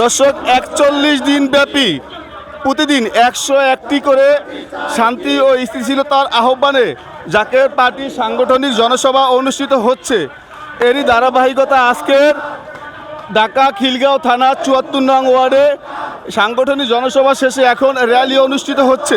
দর্শক, একচল্লিশ দিন ব্যাপী প্রতিদিন একশো একটি করে শান্তি ও স্থিতিশীলতার আহ্বানে জাকের পার্টি সাংগঠনিক জনসভা অনুষ্ঠিত হচ্ছে। এরই ধারাবাহিকতা আজকের ঢাকা খিলগাঁও থানা চুয়াত্তর নং ওয়ার্ডে সাংগঠনিক জনসভা শেষে এখন র্যালি অনুষ্ঠিত হচ্ছে।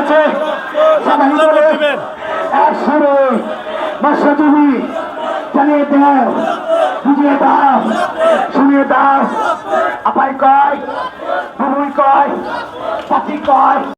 আছে। সবাই বলে এক সুরে বর্ষা তুমি জানিয়ে দাও বুঝিয়ে দাও শুনিয়ে দাও। আপাই কয় বুবুই কয় কয়।